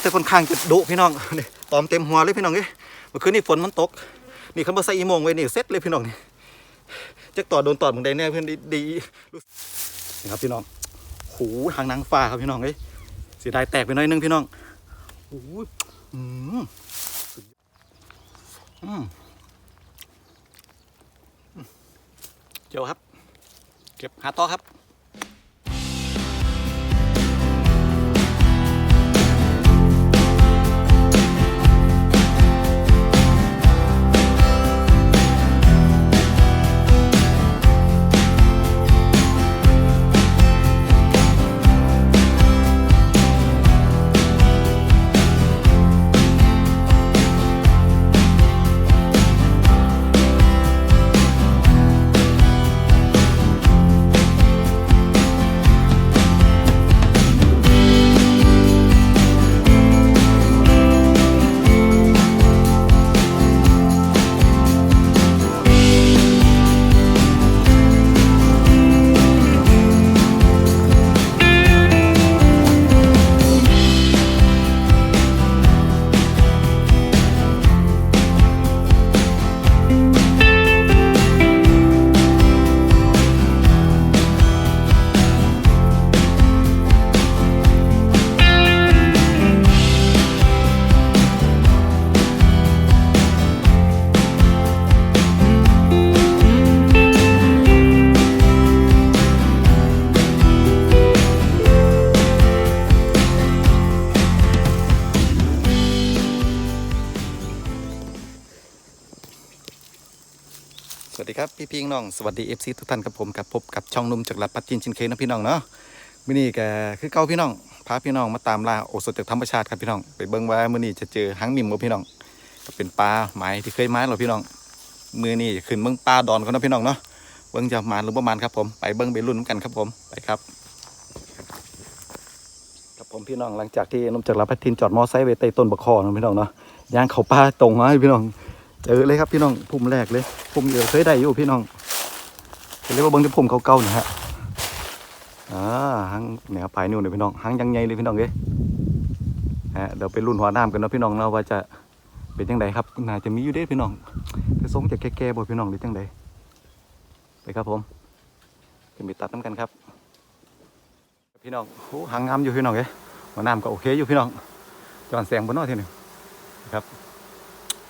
แต่ค่อนข้างจะดุพี่น้องนี่ตอมเต็มหัวเลยพี่น้องเอ้ยเมื่อคืนนี้ฝนมันตก นี่เขามาใส่อีโมงไว้นี่เซ็ตเลยพี่น้องนี่จักต่อโดนตอมึงได้แน่เพื่อนดีดีรู้สึกนี่ครับพี่น้องโหหางนางฟ้าครับพี่น้องเอ้ยเสียดายแตกไปหน่อยนึงพี่น้องโอ้ยอืมสุดยอดอืมอืมเจียวครับ เก็บหาต่อครับ วัสดีครับพี่พี่น้องสวัสดีเอฟซีทุกท่านกับผมกับพบกับช่องนุ่มจากลัดปัดจินชินเคยนะพี่น้องเนาะมื้อนี้ก็คือเก่าพี่น้องพาพี่น้องมาตามล่าโอสถจากธรรมชาติครับพี่น้องไปเบิ่งว่ามื้อนี้จะเจอหางมิมบ่พี่น้องก็เป็นปลาหมายที่เคยมาหรอพี่น้องมื้อนี้ขึ้นเบิ่งปลาดอนกันนะพี่น้องเนาะเบิ่งจะมาหรือบ่มานครับผมไปเบิ่งไปลุ้นกันครับผมไปครับครับผมพี่น้องหลังจากที่นุ่มจากลัดปัดจินจอดมอไซค์ไว้ใต้ต้นบะคอนะพี่น้องเนาะย่างเขาป่าตรงมาพี่น้อง เจอเลยครับพี่น้องพุ่มแรกเลยพุ่มเดียวเคยได้อยู่พี่น้องเรียกว่าเบิ้งที่พุ่มเก่าๆนะฮะอ่าหางแหนวปลายนิ้วเลยพี่น้องหางยังใหญ่เลยพี่น้องเอ้ฮะเดี๋ยวไปรุ่นหัวน้ำกันเนาะพี่น้องเนาะว่าจะเป็นยังไงครับน่าจะมีอยู่เด้พี่น้องแต่ทรงจะแก่ๆบ่พี่น้องหรือจังไดไปครับผมขึ้นไปตัดน้ำกันครับ พี่น้องโอ้หางงามอยู่พี่น้องเอ้หัวน้ำก็โอเคอยู่พี่น้องจอนแสงบนนอทีหนึ่งครับ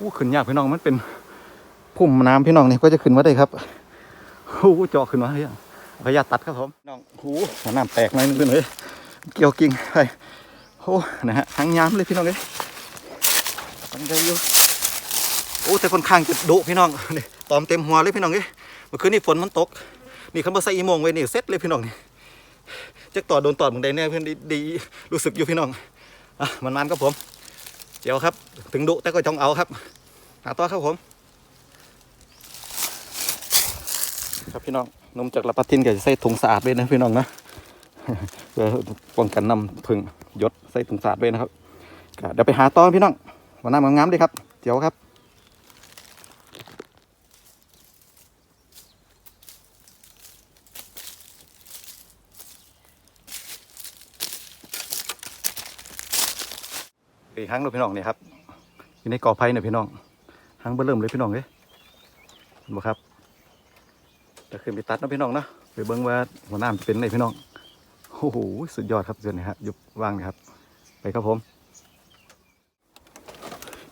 อู้ขึ้นยากพี่น้องมันเป็นพุ่มน้ำพี่น้องนี่ก็จะขึ้นมาได้ครับอู้เจาะขึ้นมาเฮ้ยพยายามตัดครับผมน้องหูหัวน้ำแตกหน่อยนึงเลยเกี่ยวกิ่งไปโอ้นะฮะทั้งย้ำเลยพี่น้องเลยมันได้อยู่โอ้แต่ค่อนข้างจะดุพี่น้องนี่ตอมเต็มหัวเลยพี่น้องเอ้ยเมื่อคืนนี้ฝนมันตก นี่เขามาใส่อีโมงไว้นี่เซ็ตเลยพี่น้องนี่จักต่อโดนต่อมึงได้แน่เพื่อนดีรู้สึกอยู่พี่น้องอะมันมันครับผม เจียวครับ ถึงดุแต่ก็จ้องเอาครับ หาตัวครับผม ครับพี่น้องนมจากละปัดทินก็จะใส่ถุงสะอาดไว้นะพี่น้องนะเพื่อป้องกันน้ำพึ่งยดใส่ถุงสะอาดไว้นะครับเดี๋ยวไปหาต่อพี่น้องวันน้ำงามๆเลยครับ เจียวครับ อีกครั้งเลยพี่น้องเนี่ยครับอยู่ในกอไผ่เนี่ยพี่น้องหางเบอร์เริ่มเลยพี่น้องเอ้ยเห็นบ่ครับจะขึ้นไปตัดนะพี่น้องเนาะไปเบิ่งว่าหัวหน้ามันเป็นไงพี่น้องโอ้โหสุดยอดครับเจ้านี่ฮะยุบว่างนี่ครับ ไปครับผม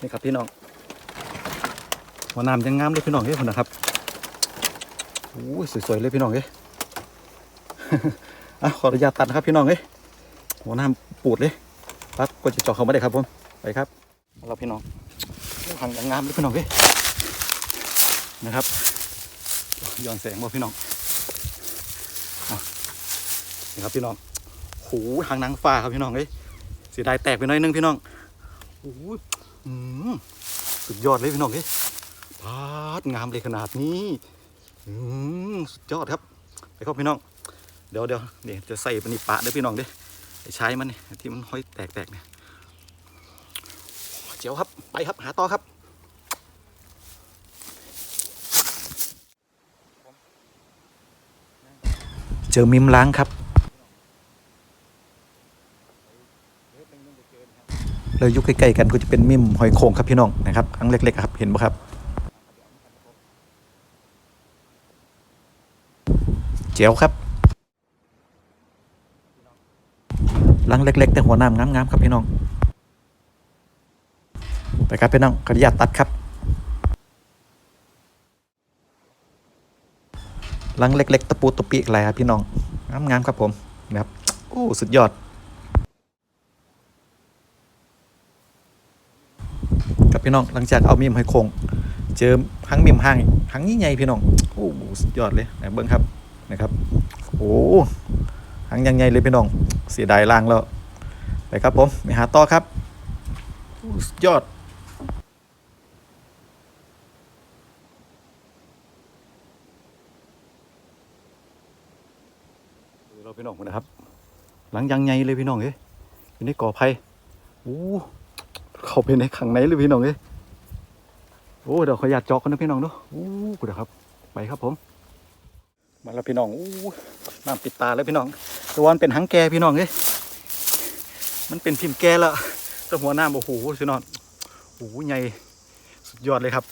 นี่ครับพี่น้องหัวหน้ามันยังงามเลยพี่น้องเอ้ยคนนะครับโอ้ยสวยๆเลยพี่น้องเอ้ยอะขออนุญาตตัดนะครับพี่น้องเอ้ยหัวหน้าปูดเลยปั๊บก็จะเจาะเขาม่ได้ครับผม ไปครับเราพี่น้องหางอย่างงามเลยพี่น้องเว้ยนะครับย้อนแสงบ่พี่น้องเอานี่ครับพี่น้องโหหางนางฟ้าครับพี่น้องเอ้ยเสียดายแตกไปหน่อยนึงพี่น้องโอ้ยอืมสุดยอดเลยพี่น้องเอ้ยพาดงามเลยขนาดนี้อืมสุดยอดครับ ไปครับพี่น้อง เดี๋ยวเดี๋ยวนี่จะใส่ปนิปะเด้อพี่น้องเด้อไอ้ใช้มันนี่ที่มันห้อยแตกๆเนี่ย เจียวครับไปครับหาต่อครับเจอมิมล้างครับเลยอยู่ใกล้ๆกันก็จะเป็นมิมหอยโข่งครับพี่น้องนะครับครั้งเล็กๆครับเห็นปะครับเจียวครับลังเล็ก ๆ แต่หัวน้ำงามๆครับพี่น้อง ไปครับพี่น้องขออนุญาตตัดครับลังเล็ก ๆ ตะปูตะปีอะไรครับพี่น้องงามๆครับผมนะครับโอ้สุดยอดครับพี่น้องหลังจากเอามีมหอยโข่งเจอหังมีมห้างหังยิ่งใหญ่พี่น้องโอ้สุดยอดเลยนะเบิ้งครับนะครับ โอ้หังยังใหญ่เลยพี่น้องเสียดายล่างแล้วไปครับผมไปหาต่อครับสุดยอดเรา พี่น้องนะครับ หลังยังใหญ่เลยพี่น้องเอ้ยอยู่ในก่อไผ่โอ้เข้าไปในขังไหนเลยพี่น้องเอ้ยโอ้เดี๋ยวขออนุญาตจอกกันนะพี่น้องเนาะโอ้กูเดี๋ยวครับไปครับผม มาแล้วพี่น้องโอ้น้ำปิดตาแล้วพี่น้องตัวมันเป็นหังแกพี่น้องเอ้ยมันเป็นพิมพ์แกล้วแตัวหัวน้ำโอ้โหพี่น้องโอ้โหใหญ่สุดยอดเลยครับ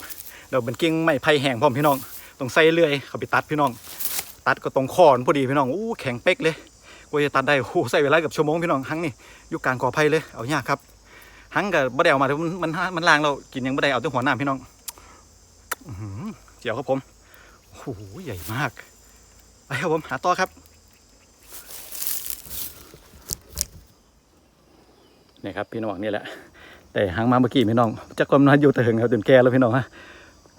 เดี๋ยวเป็นเก่งไม้ไผ่แห้งพร้อมพี่น้องต้องใส่เลื่อยเขาไปตัดพี่น้อง ตัดก็ตรงคอนพอดีพี่น้องโอ้แข็งเป๊กเลยกว่าจะตัดได้โอ้ใส่เวลาเกับชั่วโมงพี่น้องหังนี่อยู่กลางกอไผ่เลยเอายากครับหังกับบ่ได้เอามาแต่มันมันมันลางเรากินยังบ่ได้เอาแต่หัวน้ำพี่น้องอืเจียวครับผมโอ้โหใหญ่มากไปครับผมหาต่อครับนี่ครับพี่น้องนี่แหละแต่หางมาเมื่อกี้พี่น้องจักรมนอยู่แต่หึงครับจนแก่แล้วพี่น้องฮะ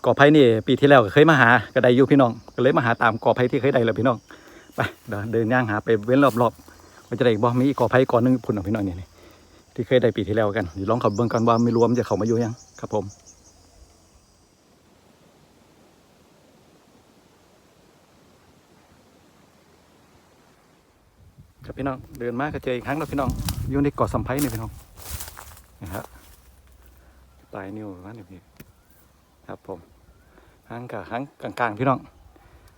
กอไผ่นี่ปีที่แล้วก็เคยมาหาก็ได้อยู่พี่น้อง ก็เลยมาหาตามกอไผ่ที่เคยได้แล้วพี่น้องไปเดี๋ยวเดินย่างหาไปเว้นรอบๆมันจะได้อีกบ่มีกอไผ่ก่อนหนึงพุ่นเอาพี่น้องนี่นี่ที่เคยได้ปีที่แล้วกันเดี๋ยวลองขับเบิ้งกันว่าไม่รวมนจะเข้ามาอยู่ยังครับผมครับพี่น้องเดินมาก็เจออีกครั้งแล้วพี่น้องอยู่ในเกาะสัมไพนี่พี่น้องนะครับปลายนิ้วว่านี่พี่ ครับผมหางกับหางกลางๆ พี่น้อง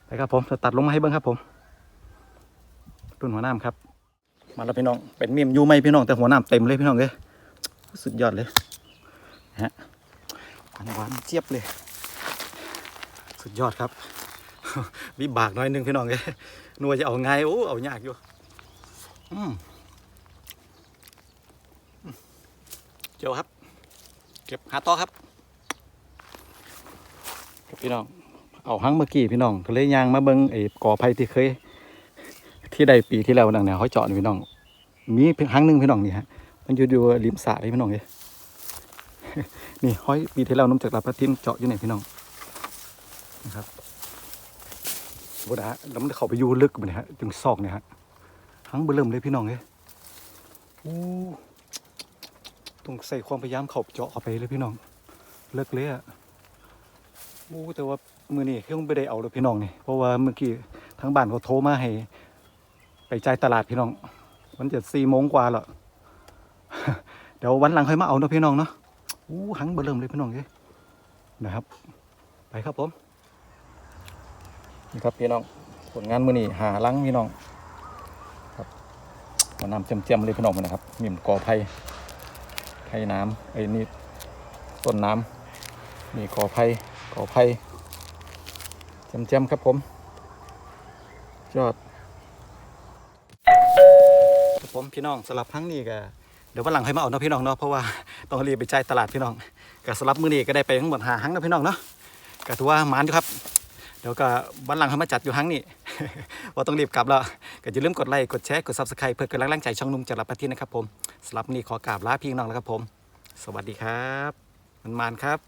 ไปครับผมจะตัดลงมาให้เบิ้งครับผมรุ่นหัวหน้าครับ มาแล้วพี่น้องเป็นเมีมยูไหมพี่น้องแต่หัวหน้าเต็มเลยพี่น้องเลยสุดยอดเลยฮะหวานหวานเจี๊ยบเลย สุดยอดครับวิบากหน้อยหนึงพี่น้องเลยนัวจะเอาไงโอ้เอายากอยู่อืมเจียวครับ เก็บหาต่อครับ พี่น้อง เอาหังเมื่อกี้พี่น้องก็เลยยางมาเบิ้งไอ้กอไผ่ที่เคย ที่ใดปีที่แล้วดังเนี่ยเขาเจาะนี่พี่น้อง มีเพียงครั้งหนึ่งพี่น้องนี่ฮะ มันอยู่อยู่ริมสระเลยพี่น้องเลยนี่ห้อยปีที่แล้วน้ำจากลาพระทิมเจาะอยู่ไหนพี่น้องนะครับบุนะฮะแล้วมันเข้าไปอยู่ลึกไปเลยฮะจึงซอกเนี่ยฮะหังเบอร์เริ่มเลยพี่น้องเลยโอ้ต้องใส่ความพยายามเข้าเจาะเข้าไปเลยพี่น้องเลิกเลยอะ โอ้แต่ว่ามือนี่เครื่องไม่ได้เอาเลยพี่น้องนี่เพราะว่าเมื่อกี้ทางบ้านเขาโทรมาให้ ไปใจตลาดพี่น้อง มันจะสี่โมงกว่าแล้วเดี๋ยววันหลังค่อยมาเอาเนาะพี่น้องเนาะอู้หังเบอร์เริ่มเลยพี่น้องเอ้ยนะครับ ไปครับผมนี่ครับพี่น้องผลงานมือนี่หาลังพี่น้องครับมานำเจียมๆเลยพี่น้องนะครับมีมกอไผ่ไผ่น้ำไอ้นี่ต้นน้ำนี่กอไผ่ กอไผ่เจียมๆครับผม ยอดครับผมพี่น้องสำหรับครั้งนี้ก็เดี๋ยววันหลังให้มาเอาเนาะพี่น้องเนาะเพราะว่าต้องรีบไปจ่ายตลาดพี่น้องก็สำหรับมือนี้ก็ได้ไปทั้งหมดหาหังเนาะพี่น้องเนาะก็ถือว่าหมานอยู่ครับ เดี๋ยวก็วันหลังให้มาจัดอยู่หังนี่ว่าต้องรีบกลับแล้วก็อย่าลืมกดไลค์กดแชร์กด subscribe เพื่อกำลังแรงใจช่องนุ่มจากลาปาทีนะครับผมสำหรับนี้ขอกราบลาพี่น้องแล้วครับผม สวัสดีครับ มันมานครับ